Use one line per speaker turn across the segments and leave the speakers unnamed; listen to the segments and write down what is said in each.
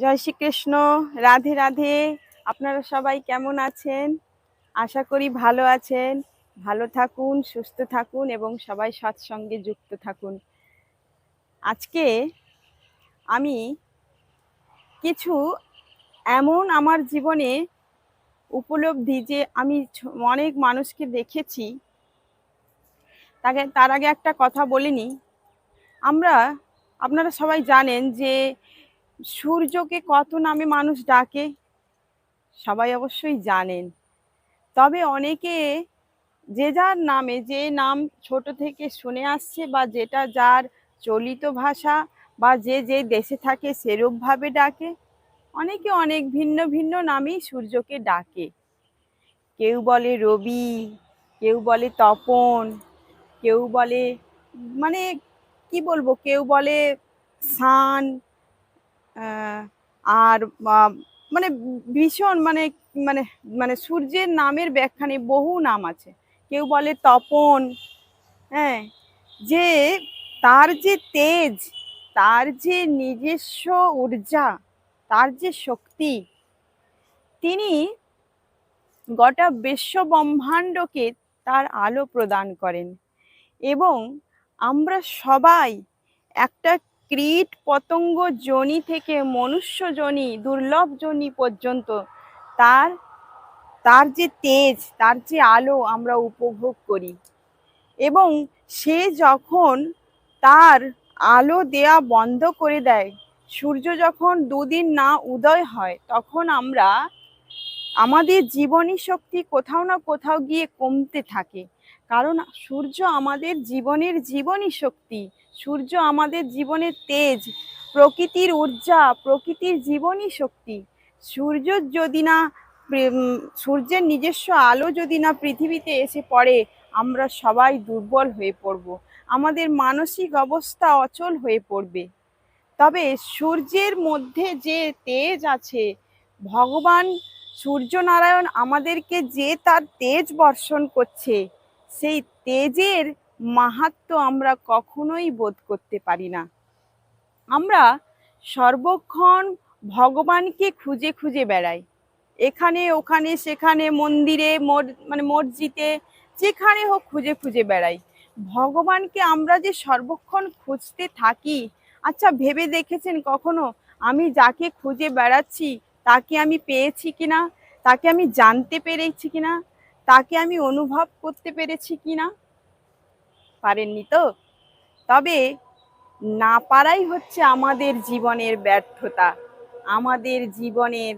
জয় শ্রীকৃষ্ণ, রাধে রাধে। আপনারা সবাই কেমন আছেন? আশা করি ভালো আছেন। ভালো থাকুন, সুস্থ থাকুন এবং সবাই সৎসঙ্গে যুক্ত থাকুন। আজকে আমি কিছু এমন আমার জীবনে উপলব্ধি যে আমি অনেক মানুষকে দেখেছি। তাকে, তার আগে একটা কথা বলিনি। আমরা, আপনারা সবাই জানেন যে সূর্যকে কত নামে মানুষ ডাকে? সবাই অবশ্যই জানেন। তবে অনেকে যে যার নামে, যে নাম ছোট থেকে শুনে আসছে বা যেটা যার চলিত ভাষা বা যে যে দেশে থাকে সেরূপভাবে ডাকে, অনেকে অনেক ভিন্ন ভিন্ন নামেই সূর্যকে ডাকে। কেউ বলে রবি, কেউ বলে তপন, কেউ বলে মানে কি বলব, কেউ বলে সান আর মানে ভীষণ মানে মানে মানে সূর্যের নামের ব্যাখ্যা নেই বহু নাম আছে। কেউ বলে তপন হ্যাঁ যে তার যে তেজ, তার যে নিজস্ব ঊর্জা, তার যে শক্তি, তিনি গোটা বিশ্ব ব্রহ্মাণ্ডকে তার আলো প্রদান করেন। এবং আমরা সবাই একটা কীট পতঙ্গ জনি থেকে মনুষ্য জনি দুর্লভ জনি পর্যন্ত তার তার যে তেজ, তার যে আলো আমরা উপভোগ করি। এবং সে যখন তার আলো দেয়া বন্ধ করে দেয়, সূর্য যখন দুদিন না উদয় হয়, তখন আমরা আমাদের জীবনী শক্তি কোথাও না কোথাও গিয়ে কমতে থাকে। কারণ সূর্য আমাদের জীবনের জীবনী শক্তি। সূর্য আমাদের জীবনের তেজ, প্রকৃতির ঊর্জা, প্রকৃতির জীবনী শক্তি। সূর্য যদি না সূর্যের নিজস্ব আলো যদি না পৃথিবীতে এসে পড়ে, আমরা সবাই দুর্বল হয়ে পড়ব। আমাদের মানসিক অবস্থা অচল হয়ে পড়বে। তবে সূর্যের মধ্যে যে তেজ আছে, ভগবান সূর্যনারায়ণ আমাদেরকে যে তার তেজ বর্ষণ করছে সেই তেজের মাহাত্ম্য আমরা কখনোই বোধ করতে পারি না। আমরা সর্বক্ষণ ভগবানকে খুঁজে খুঁজে বেড়াই। এখানে, ওখানে, সেখানে, মন্দিরে মানে মসজিদে, যেখানে হোক খুঁজে খুঁজে বেড়াই। ভগবানকে আমরা যে সর্বক্ষণ খুঁজতে থাকি আচ্ছা ভেবে দেখেছেন কখনো? আমি যাকে খুঁজে বেড়াচ্ছি, তাকে আমি পেয়েছি কিনা? তাকে আমি জানতে পেরেছি কিনা? তাকে আমি অনুভব করতে পেরেছি কি না পারেননি তো? তবে না পারাই হচ্ছে আমাদের জীবনের ব্যর্থতা। আমাদের জীবনের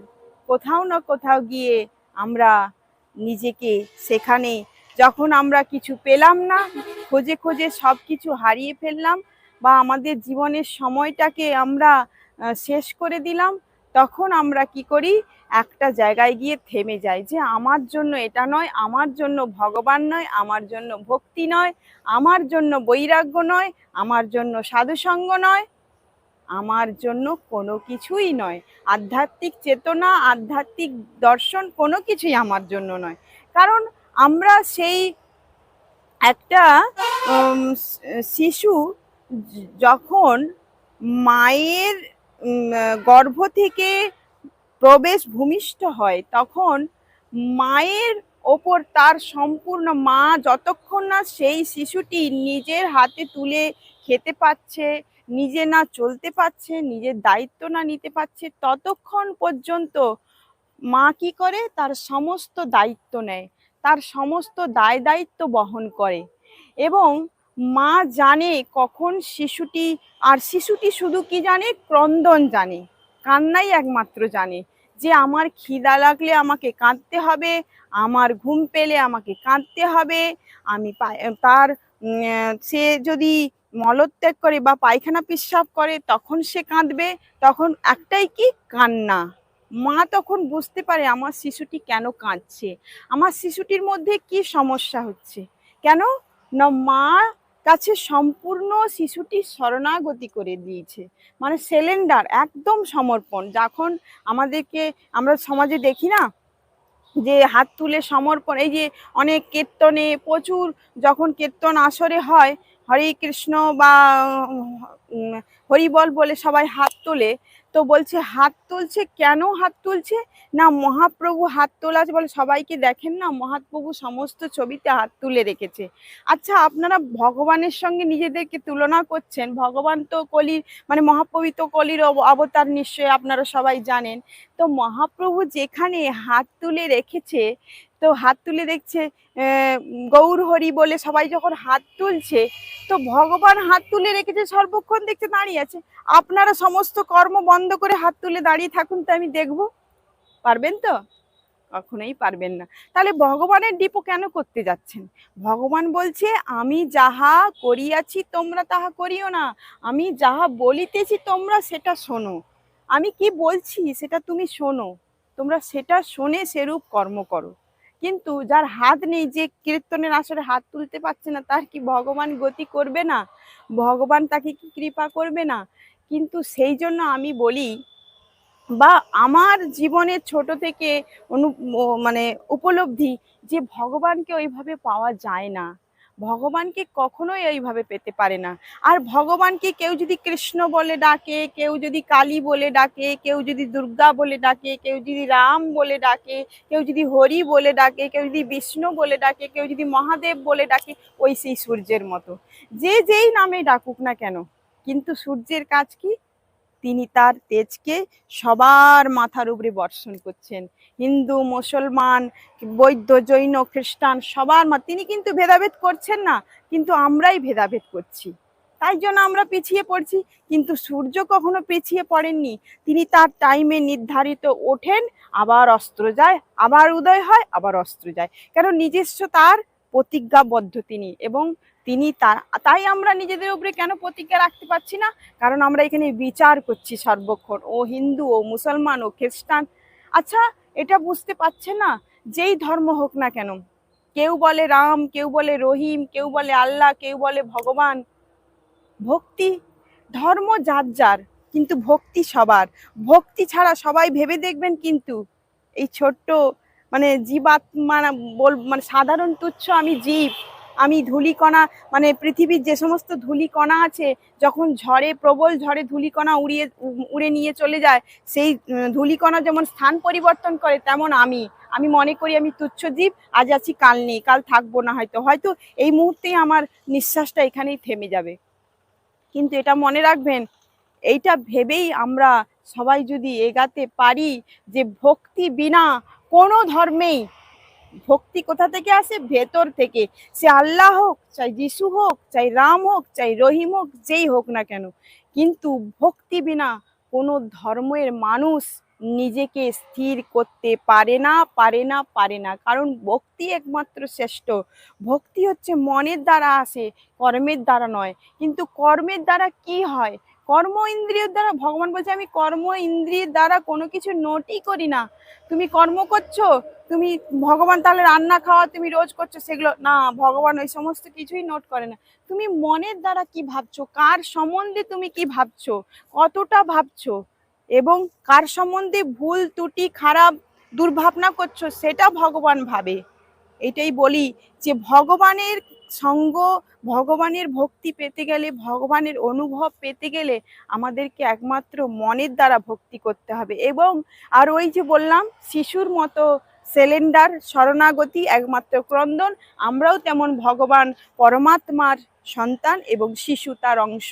কোথাও না কোথাও গিয়ে আমরা নিজেকে সেখানে যখন আমরা কিছু পেলাম না, খোঁজে খোঁজে সব কিছু হারিয়ে ফেললাম বা আমাদের জীবনের সময়টাকে আমরা শেষ করে দিলাম তখন আমরা কি করি? একটা জায়গায় গিয়ে থেমে যাই যে আমার জন্য এটা নয়, আমার জন্য ভগবান নয়, আমার জন্য ভক্তি নয়, আমার জন্য বৈরাগ্য নয়, আমার জন্য সাধুসঙ্গ নয়, আমার জন্য কোনো কিছুই নয়। আধ্যাত্মিক চেতনা, আধ্যাত্মিক দর্শন কোনো কিছুই আমার জন্য নয়। কারণ আমরা সেই একটা শিশু যখন মায়ের গর্ভ থেকে প্রবেশ ভূমিষ্ঠ হয়, তখন মায়ের ওপর তার সম্পূর্ণ মা যতক্ষণ না সেই শিশুটি নিজের হাতে তুলে খেতে পাচ্ছে, নিজে না চলতে পারছে, নিজের দায়িত্ব না নিতে পারছে, ততক্ষণ পর্যন্ত মা কি করে? তার সমস্ত দায়িত্ব নেয়, তার সমস্ত দায় দায়িত্ব বহন করে এবং মা জানে কখন শিশুটি, আর শিশুটি শুধু কি জানে? ক্রন্দন জানে, কান্নাই একমাত্র জানে। যে আমার খিদা লাগলে আমাকে কাঁদতে হবে, আমার ঘুম পেলে আমাকে কাঁদতে হবে, আমি তার সে যদি মলত্যাগ করে বা পায়খানা পেশাব করে, তখন সে কাঁদবে, তখন একটাই কি? কান্না। মা তখন বুঝতে পারে আমার শিশুটি কেন কাঁদছে। আমার শিশুটির মধ্যে কি সমস্যা হচ্ছে? কেন? না, মা কাছে সম্পূর্ণ শিশুটি শরণাগতি করে দিয়েছে। মানে সিলিন্ডার, একদম সমর্পণ। যখন আমাদেরকে, আমরা সমাজে দেখি না, যে হাত তুলে সমর্পণ, এই যে অনেক কীর্তনে, প্রচুর যখন কীর্তন আসরে হয়, হরে কৃষ্ণ বা হরিবল বলে সবাই হাত তোলে তো বলছে, হাত তুলছে কেন হাত তুলছে? না, মহাপ্রভু হাত তোলা বলে সবাইকে দেখেন না, মহাপ্রভু সমস্ত ছবিতে হাত তুলে রেখেছে। আচ্ছা আপনারা ভগবানের সঙ্গে নিজেদেরকে তুলনা করছেন। ভগবান তো কলির মানে মহাপ্রভু তো কলির অব- অবতার নিশ্চয়ই আপনারা সবাই জানেন। তো মহাপ্রভু যেখানে হাত তুলে রেখেছে, তো হাত তুলে দেখছে গৌর হরি বলে সবাই যখন হাত তুলছে তো ভগবান হাত তুলে রেখেছে, সর্বক্ষণ দেখছে দাঁড়িয়ে আছে। আপনারা সমস্ত কর্ম বন্ধ করে হাত তুলে দাঁড়িয়ে থাকুন তো, আমি দেখব। পারবেন তো? কখনোই পারবেন না। তাহলে ভগবানের ডিপো কেন করতে যাচ্ছেন? ভগবান বলছে, আমি যাহা করিয়াছি তোমরা তাহা করিও না। আমি যাহা বলিতেছি তোমরা সেটা শোনো। আমি কি বলছি? সেটা তুমি শোনো। তোমরা সেটা শোনে সেরূপ কর্ম করো। কিন্তু যার হাত নেই, যে কীর্তনের আসরে হাত তুলতে পারছে না, তার কি ভগবান গতি করবে না? ভগবান তাকে কি কৃপা করবে না? কিন্তু সেই জন্য আমি বলি, বা আমার জীবনের ছোট থেকে অনু মানে উপলব্ধি যে ভগবানকে ওইভাবে পাওয়া যায় না। ভগবানকে কখনোই এইভাবে পেতে পারে না। আর ভগবানকে কেউ যদি কৃষ্ণ বলে ডাকে, কেউ যদি কালী বলে ডাকে, কেউ যদি দুর্গা বলে ডাকে, কেউ যদি রাম বলে ডাকে, কেউ যদি হরি বলে ডাকে, কেউ যদি বিষ্ণু বলে ডাকে, কেউ যদি মহাদেব বলে ডাকে, ওই সেই সূর্যের মতো। যে যেই নামে ডাকুক না কেন, কিন্তু সূর্যের কাজ কি? তিনি তার তেজকে সবার মাথার উপরে বর্ষণ করছেন। হিন্দু, মুসলমান, বৌদ্ধ, জৈন, খ্রিস্টান সবার মা তিনি কিন্তু ভেদাভেদ করছেন না, কিন্তু আমরাই ভেদাভেদ করছি। তাই জন্য আমরা পিছিয়ে পড়ছি, কিন্তু সূর্য কখনো পিছিয়ে পড়েননি। তিনি তার টাইমে নির্ধারিত ওঠেন, আবার অস্ত্র যায়, আবার উদয় হয়, আবার অস্ত্র যায়। কারণ নিজস্ব তার প্রতিজ্ঞাবদ্ধ তিনি, এবং তিনি তার তাই আমরা নিজেদের উপরে কেন প্রতিজ্ঞা রাখতে পারছি না? কারণ আমরা এখানে বিচার করছি সর্বক্ষণ। ও হিন্দু, ও মুসলমান, ও খ্রিস্টান। আচ্ছা এটা বুঝতে পারছে না, যেই ধর্ম হোক না কেন। কেউ বলে রাম, কেউ বলে রহিম, কেউ বলে আল্লাহ, কেউ বলে ভগবান। ভক্তি ধর্ম যার যার, কিন্তু ভক্তি সবার। ভক্তি ছাড়া সবাই ভেবে দেখবেন কিন্তু এই ছোট্ট মানে জীবাত্মা বল মানে সাধারণ তুচ্ছ আমি জীব। আমি ধুলিকণা মানে পৃথিবীর যে সমস্ত ধুলিকণা আছে, যখন ঝড়ে, প্রবল ঝড়ে ধূলিকণা উড়িয়ে, উড়ে নিয়ে চলে যায়, সেই ধূলিকণা যেমন স্থান পরিবর্তন করে, তেমন আমি। আমি মনে করি আমি তুচ্ছ জীব আজ আছি কাল নেই, কাল থাকব না হয়তো। হয়তো এই মুহূর্তেই আমার নিঃশ্বাসটা এখানেই থেমে যাবে। কিন্তু এটা মনে রাখবেন, এইটা ভেবেই আমরা সবাই যদি এগাতে পারি যে ভক্তি বিনা কোনো ধর্মেই ভক্তি কোথা থেকে আসে? ভেতর থেকে। সে আল্লাহ হোক, চাই যিশু হোক, চাই রাম হোক, চাই রহিম হোক, যেই হোক না কেন। কিন্তু ভক্তি বিনা কোনো ধর্মের মানুষ নিজেকে স্থির করতে পারে না পারে না পারে না। কারণ ভক্তি একমাত্র শ্রেষ্ঠ। ভক্তি হচ্ছে মনের দ্বারা আসে, কর্মের দ্বারা নয়। কিন্তু কর্মের দ্বারা কি হয়? কর্ম ইন্দ্রিয়ের দ্বারা, ভগবান বলছে, আমি কর্ম ইন্দ্রিয়ের দ্বারা কোনো কিছু নোটই করি না। তুমি কর্ম করছ, তুমি ভগবান তাহলে রান্না খাওয়া তুমি রোজ করছ, সেগুলো, না, ভগবান ওই সমস্ত কিছুই নোট করে না। তুমি মনের দ্বারা কি ভাবছ? কার সম্বন্ধে তুমি কি ভাবছ? কতটা ভাবছ? এবং কার সম্বন্ধে ভুল, ত্রুটি, খারাপ, দুর্ভাবনা করছ, সেটা ভগবান ভাবে। এটাই বলি যে, ভগবানের সঙ্গ ভগবানের ভক্তি পেতে গেলে, ভগবানের অনুভব পেতে গেলে আমাদেরকে একমাত্র মনের দ্বারা ভক্তি করতে হবে। এবং আর ওই যে বললাম, শিশুর মতো সিলিন্ডার শরণাগতি একমাত্র ক্রন্দন, আমরাও তেমন ভগবান পরমাত্মার সন্তান এবং শিশু তার অংশ।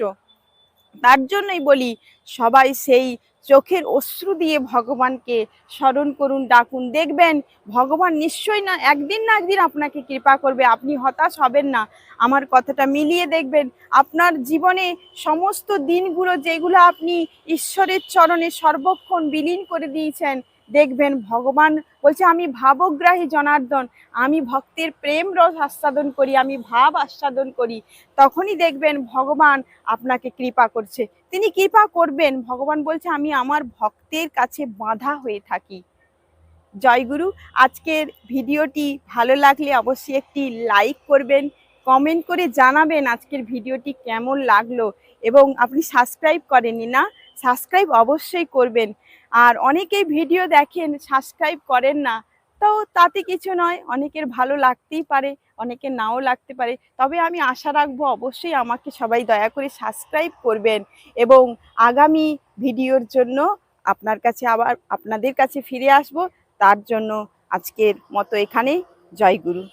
তার জন্যই বলি, সবাই সেই চোখের অশ্রু দিয়ে ভগবানকে স্মরণ করুন, ডাকুন, দেখবেন ভগবান নিশ্চয়ই না, একদিন না একদিন আপনাকে কৃপা করবে, আপনি হতাশ হবেন না। আমার কথাটা মিলিয়ে দেখবেন, আপনার জীবনে সমস্ত দিনগুলো যেগুলো আপনি ঈশ্বরের চরণে সর্বক্ষণ বিলীন করে দিয়েছেন দেখবেন ভগবান বলছে, আমি ভাবগ্রাহী জনার্দন, আমি ভক্তের প্রেম রস আস্বাদন করি, আমি ভাব আস্বাদন করি। তখনই দেখবেন ভগবান আপনাকে কৃপা করছে। তিনি কৃপা করবেন। ভগবান বলছে, আমি আমার ভক্তের কাছে বাঁধা হয়ে থাকি। জয়গুরু আজকের ভিডিওটি ভালো লাগলে অবশ্যই একটি লাইক করবেন, কমেন্ট করে জানাবেন আজকের ভিডিওটি কেমন লাগল এবং আপনি সাবস্ক্রাইব করেননি না? সাবস্ক্রাইব অবশ্যই করবেন। আর অনেকেই ভিডিও দেখেন সাবস্ক্রাইব করেন না। তো তাতে কিছু নয়, অনেকের ভালো লাগতেই পারে অনেকে নাও লাগতে পারে। তবে আমি আশা রাখব অবশ্যই আমাকে সবাই দয়া করে সাবস্ক্রাইব করবেন এবং আগামী ভিডিওর জন্য আপনার কাছে আবার, আপনাদের কাছে ফিরে আসব। তার জন্য আজকের মতো এখানেই। জয় গুরু।